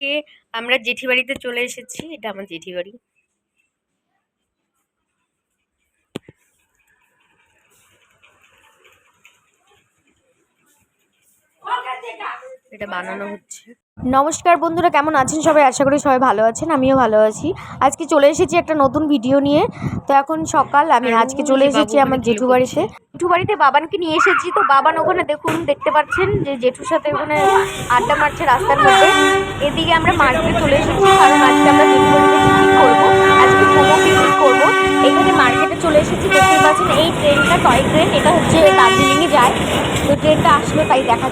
কে আমরা জেঠি বাড়িতে চলে এসেছি এটা আমার জেঠি বাড়ি এটা বানানো হচ্ছে। নমস্কার বন্ধুরা, কেমন আছেন সবাই? আশা করি সবাই ভালো আছেন, আমিও ভালো আছি। আজকে চলে এসেছি একটা নতুন ভিডিও নিয়ে। তো এখন সকাল, আমি আজকে চলে এসেছি আমার জেঠু বাড়িতে। জেঠু বাড়িতে বাবানকে নিয়ে এসেছি। তো বাবান ওখানে দেখুন, দেখতে পাচ্ছেন যে জেঠুর সাথে ওখানে আড্ডা মারছে রাস্তার মধ্যে। এদিকে আমরা মার্কেটে চলে এসেছি, কারণ আজকে আমরা জেঠু করব। পিকনিক করব। মার্কেটে চলে এসেছি, দেখতেই পাচ্ছেন এই ট্রেনটা টয় ট্রেন এটা হচ্ছে দার্জিলিংয়ে যায়। তো ট্রেনটা আসলো, তাই দেখা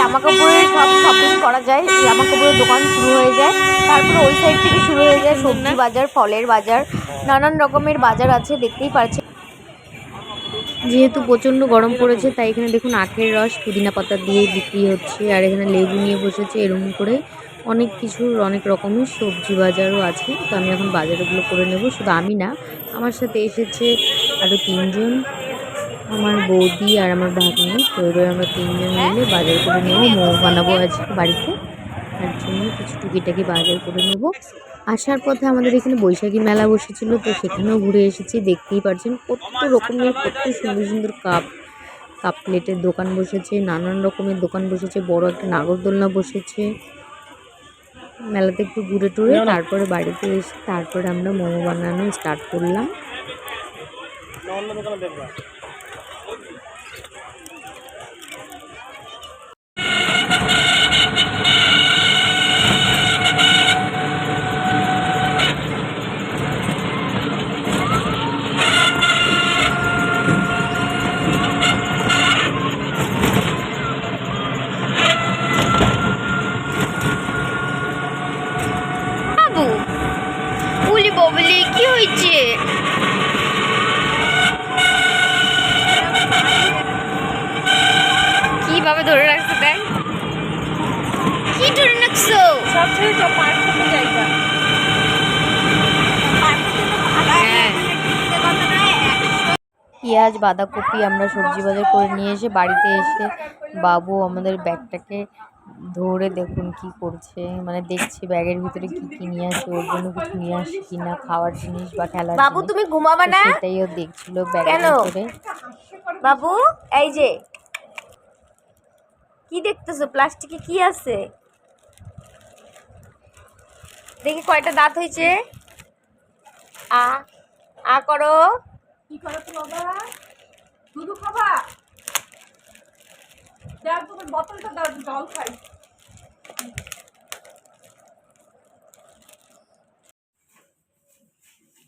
জামা কাপড়ের সব শপিং করা যায় জামা কাপড়ের দোকান শুরু হয়ে যায়। তারপরে ওই সাইড থেকে শুরু হয়ে যায় সবজি বাজার, ফলের বাজার, নানান রকমের বাজার আছে, দেখতেই পাচ্ছেন যেহেতু প্রচণ্ড গরম পড়েছে, তাই এখানে দেখুন আখের রস, পুদিনা পাতা দিয়ে বিক্রি হচ্ছে, আর এখানে লেবু নিয়ে বসেছে এরকম করে অনেক কিছুর, অনেক রকমের সবজি বাজারও আছে। তো আমি এখন বাজারগুলো করে নেব, শুধু আমি না, আমার সাথে এসেছে আরও তিনজন। আমার বৌদি আর আমার ভাগ্নি তো এবার আমরা তিনজন মিলে বাজার করে নেব মোমো বানাবো আজ বাড়িতে। তার জন্য কিছু টুকিটাকি বাজার করে নেব। আসার পথে আমাদের এখানে বৈশাখী মেলা বসেছিল তো সেখানেও ঘুরে এসেছি। দেখতেই পারছেন কত রকমের কত সুন্দর সুন্দর কাপ কাপ প্লেটের দোকান বসেছে নানান রকমের দোকান বসেছে বড় একটা নাগরদোলনা বসেছে। মেলাতে একটু ঘুরে টুরে তারপরে বাড়িতে এসে তারপরে আমরা মোমো বানানো স্টার্ট করলাম। ববলি কি হয়েছে? কীভাবে ধরে রাখছো দেখ কি ধরে রাখছো? হ্যাঁ। পেঁয়াজ বাঁধাকপি আমরা সবজি বাজার করে নিয়ে এসে বাড়িতে এসে বাবু আমাদের ব্যাগটাকে ধরে দেখুন কি করছে। মানে দেখছি ব্যাগের ভিতরে কি কি নিয়ে আসে ওর জন্য কিছু নিয়ে আসে কিনা খাওয়ার জিনিস বা খেলার বাবু তুমি ঘুমাবা না? সেটাই ও দেখছিল ব্যাগের কেন? ভিতরে। বাবু এই যে কি দেখতেছো? প্লাস্টিকে কি আছে? দেখি কয়টা দাঁত হয়েছে। আ আ করো। কি করো তো বাবা তোমার বোতলটা দাও জল খাই।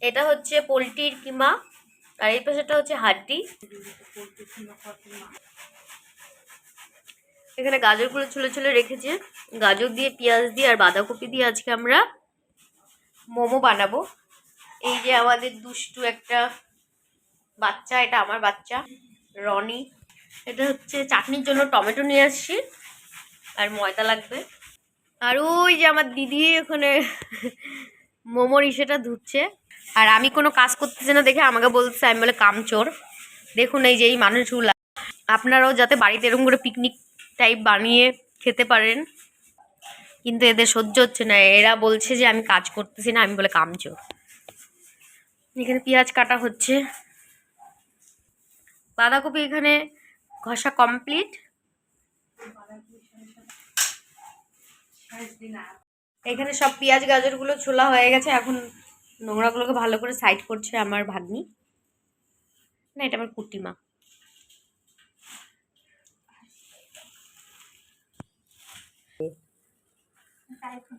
এটা হচ্ছে পোলট্রির কিমা, আর এই পাশেটা হচ্ছে হাড্ডি। এখানে গাজরগুলো ছুলে ছুলে রেখেছে। গাজর দিয়ে, পেঁয়াজ দিয়ে আর বাঁধাকপি দিয়ে আজকে আমরা মোমো বানাবো। এই যে আমাদের দুষ্টু একটা বাচ্চা, এটা আমার বাচ্চা, রনি। এটা হচ্ছে চাটনির জন্য টমেটো নিয়ে আসছি, আর ময়দা লাগবে। আর ওই যে আমার দিদি ওখানে মোমোর ইসেটা ধুচ্ছে। আর আমি কোনো কাজ করতেছি না দেখে আমাকে বলছে আমি বলে কামচোর দেখুন এই যে এই মানুষগুলা, আপনারাও যাতে বাড়িতে এরকম করে পিকনিক টাইপ বানিয়ে খেতে পারেন। কিন্তু এদের সহ্য হচ্ছে না, এরা বলছে যে আমি কাজ করতেছি না, আমি বলে কামচোর এখানে পেঁয়াজ কাটা হচ্ছে। বাঁধাকপি এখানে ঘষা কমপ্লিট এখানে সব পেঁয়াজ গাজরগুলো ছোলা হয়ে গেছে। এখন নোংরাগুলোকে ভালো করে সাইড করছে আমার ভাগ্নি। না এটা আমার কুটিমা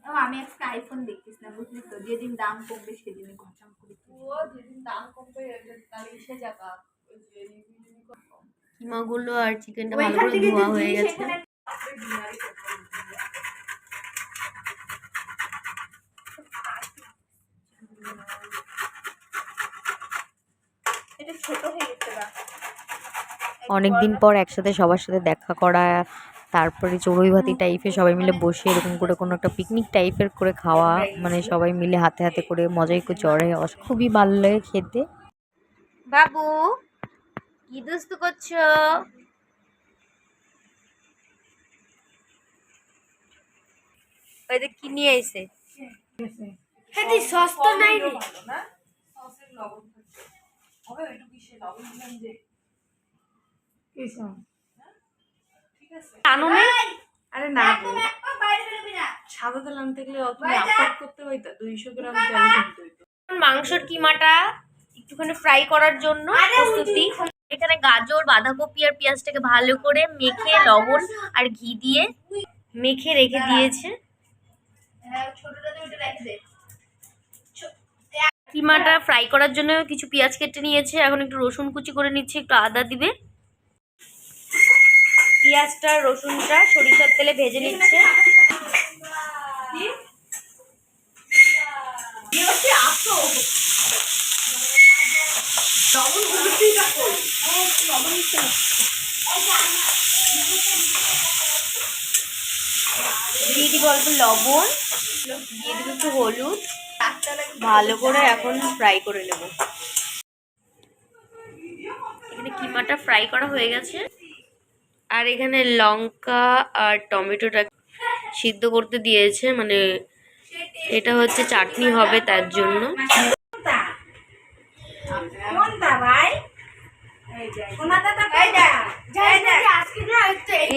ও আমি আজকে আইফোন দেখতেছি না বুঝলি তো? যেদিন দাম কমবে সেদিন ঘটাম করে ও যেদিন দাম কমবে তাহলে এসে যাবা। কিমাগুলো আর চিকেনটা ভালো করে ধোয়া হয়ে গেছে। এটা ছোট হয়ে গেছে বা। অনেক দিন পর একসাথে সবার সাথে দেখা করা তারপরে চড়ুই ভাতি টাইপের সবাই মিলে বসে এরকম করে কোনো একটা পিকনিক টাইপের করে খাওয়া মানে সবাই মিলে হাতে হাতে করে মজাই করে চড়ে। খুবই ভালো লাগে খেতে। বাবু! কি দুস্তু করছ ওই যে কি নিয়ে আইছে হ্যাঁ নাই রে আনো না আরে না সাদা তেল আনতে গেলে অত করতে হইতো দুইশো গ্রাম তেল মাংসর কিমাটা একটুখানি ফ্রাই করার জন্য প্রস্তুতি এখানে গাজর, বাঁধাকপি আর পেঁয়াজটাকে ভালো করে মেখে, লবণ আর ঘি দিয়ে মেখে রেখে দিয়েছে। কিমাটা ফ্রাই করার জন্য কিছু পেঁয়াজ কেটে নিয়েছে। এখন একটু রসুন কুচি করে নিচ্ছে, একটু আদা দিবে। পেঁয়াজটা, রসুনটা সরিষার তেলে ভেজে নিচ্ছে। দিয়ে দিব অল্প লবণ, দিয়ে দিব একটু হলুদ, ভালো করে এখন ফ্রাই করে নেব। এখানে কিমাটা ফ্রাই করা হয়ে গেছে। আর এখানে লঙ্কা আর টমেটোটা সিদ্ধ করতে দিয়েছে মানে এটা হচ্ছে চাটনি হবে তার জন্য।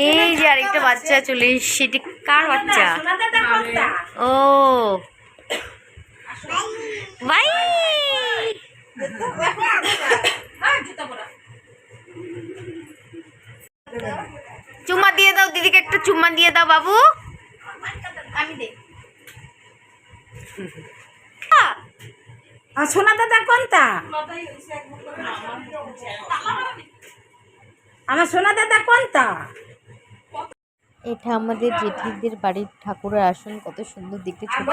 এই যে আরেকটা বাচ্চা। চলে এটি কার বাচ্চা? ও। বাই। চুম্মা দিয়ে দাও দিদিকে একটা চুম্মা দিয়ে দাও বাবু। আমি দে আর সোনা দাদা কোনটা? আমার সোনা দাদা কোনটা? এটা আমাদের জেঠিদের বাড়ির ঠাকুরের আসন কত সুন্দর দেখতে ছোট।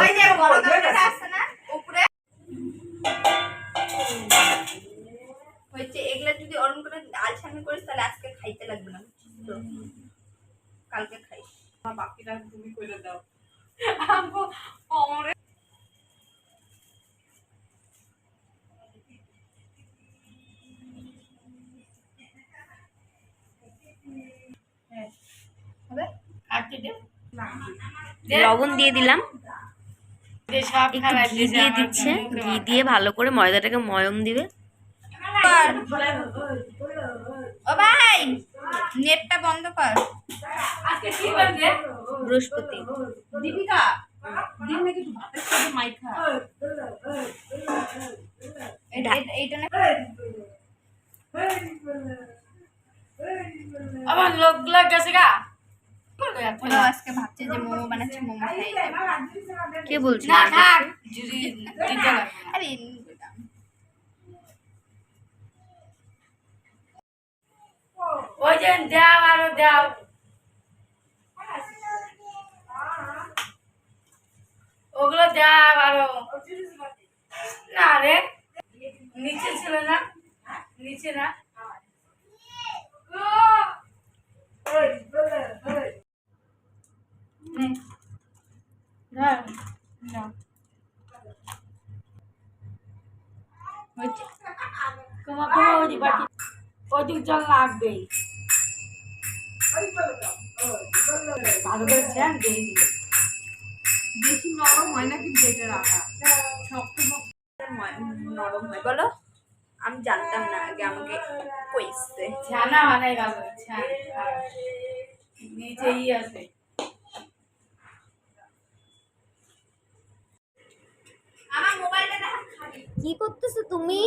লবণ দিয়ে দিলাম। একটু ঘি দিয়ে দিচ্ছে। ঘি দিয়ে ভালো করে ময়দাটাকে ময়ম দিবে। ও ভাই নেটটা বন্ধ কর। বৃহস্পতি। দীপিকা। দিন নাকি ভাতের সাথে মাইখা এইটা না। আমার লোক গেছে গা। ওরা আজকে ভাবছে যে মোমো বানাচ্ছে মোমো খাই কে বলছে? না থাক। যদি দিতে লাগবে আরে ওই যে দাও আরও দাও। ওগুলো দাও আরও। না রে নিচে ছিল না। নিচে না। ওই জল লাগবেই বেশি নরম হয় না কিন্তু এটা রাখা শক্ত নরম হয় বলো আমি জানতাম না আগে আমাকে কইছে আছে আমার মোবাইলটা দেখা খালি কি করতেছো তুমি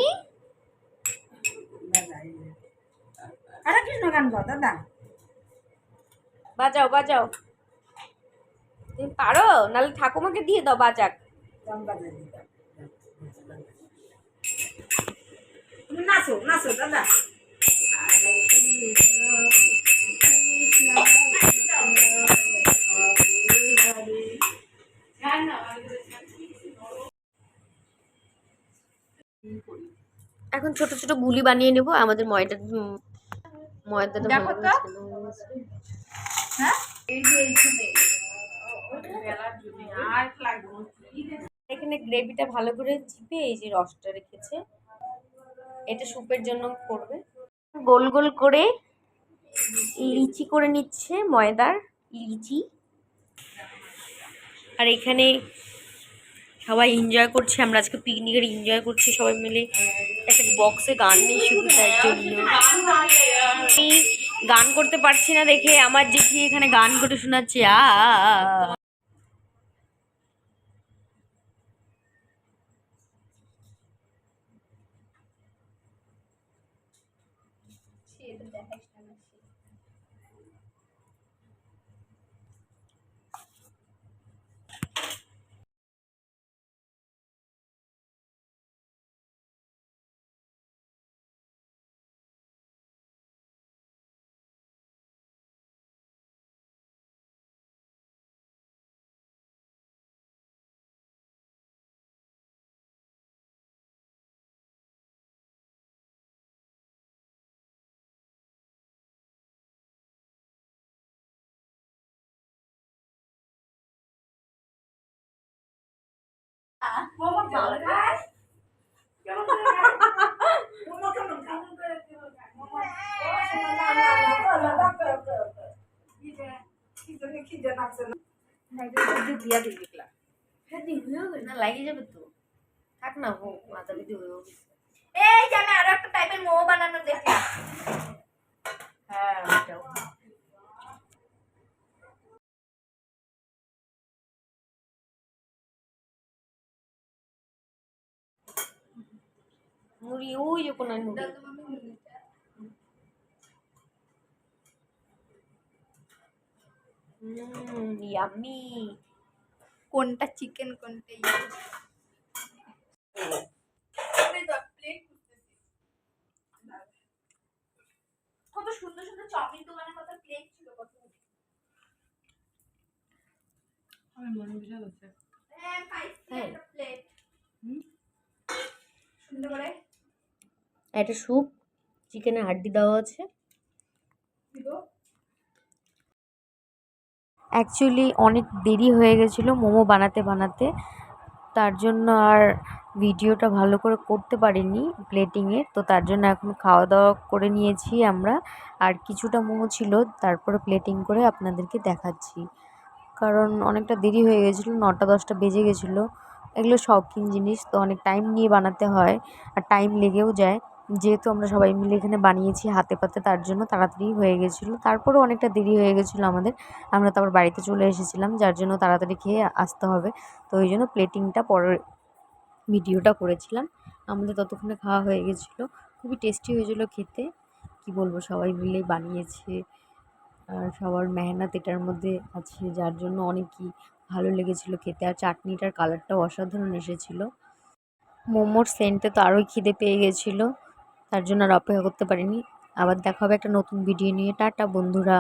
আরে কৃষ্ণ গান গাও দাদা বাজাও বাজাও তুমি পারো নাহলে ঠাকুমাকে দিয়ে দাও বাজাক নাচো নাচো দাদা এখন ছোট ছোট গুলি বানিয়ে নেব আমাদের ময়দা উম, ময়দাটা দেখো তো। হ্যাঁ? এই যে এইখানে। এখানে গ্রেভিটা ভালো করে চিপে এই যে রসটা রেখেছে। এটা স্যুপের জন্য করবে। গোল গোল করে লিচি করে নিচ্ছে ময়দার লিচি আর এখানে সবাই এনজয় করছে, আমরা আজকে পিকনিকের এনজয় করছি সবাই মিলে। একটা বক্সে গান নেই শুধু তার জন্য। আমি গান করতে পারছি না দেখে আমার জেঠি এখানে গান করে শোনাচ্ছে, আ লাগিয়ে যাবে তো। থাক না হোক মাথা পিঠে হয়েও এই যে আমি আরও একটা টাইপের মোমো বানানো দেখলাম হ্যাঁ ওটাও মুড়ি ওই যে কোনায় মুড়ি। হুম কোনটা চিকেন কোনটা কত সুন্দর সুন্দর চাউমিন প্লেট ছিল কত হ্যাঁ হ্যাঁ। একটা প্লেট সুন্দর করে। একটা স্যুপ চিকেনের হাড্ডি দেওয়া আছে। দিব। অ্যাকচুয়ালি অনেক দেরি হয়ে গেছিল মোমো বানাতে বানাতে। তার জন্য আর ভিডিওটা ভালো করে করতে পারিনি প্লেটিংয়ে। তো তার জন্য এখন খাওয়া দাওয়া করে নিয়েছি আমরা। আর কিছুটা মোমো ছিল, তারপরে প্লেটিং করে আপনাদেরকে দেখাচ্ছি। কারণ অনেকটা দেরি হয়ে গেছিল, নটা দশটা বেজে গেছিল। এগুলো শৌখিন জিনিস, তো অনেক টাইম নিয়ে বানাতে হয়। আর টাইম লেগেও যায়। যেহেতু আমরা সবাই মিলে এখানে বানিয়েছি হাতে পাতে, তার জন্য তাড়াতাড়ি হয়ে গেছিল। তারপরেও অনেকটা দেরি হয়ে গেছিল আমাদের। আমরা তারপর বাড়িতে চলে এসেছিলাম, যার জন্য তাড়াতাড়ি খেয়ে আসতে হবে। তো ওই জন্য প্লেটিংটা পরের ভিডিওটা করেছিলাম। আমাদের ততক্ষণে খাওয়া হয়ে গেছিল। খুবই টেস্টি হয়েছিলো খেতে। কি বলব, সবাই মিলে বানিয়েছে। আর সবার মেহনত এটার মধ্যে আছে, যার জন্য অনেকই ভালো লেগেছিলো খেতে। আর চাটনিটার কালারটাও অসাধারণ এসেছিল। মোমোর সেন্টে তো আরোই খিদে পেয়ে গেছিল। তার জন্য আর অপেক্ষা করতে পারিনি। আবার দেখা হবে একটা নতুন ভিডিও নিয়ে। টাটা, বন্ধুরা।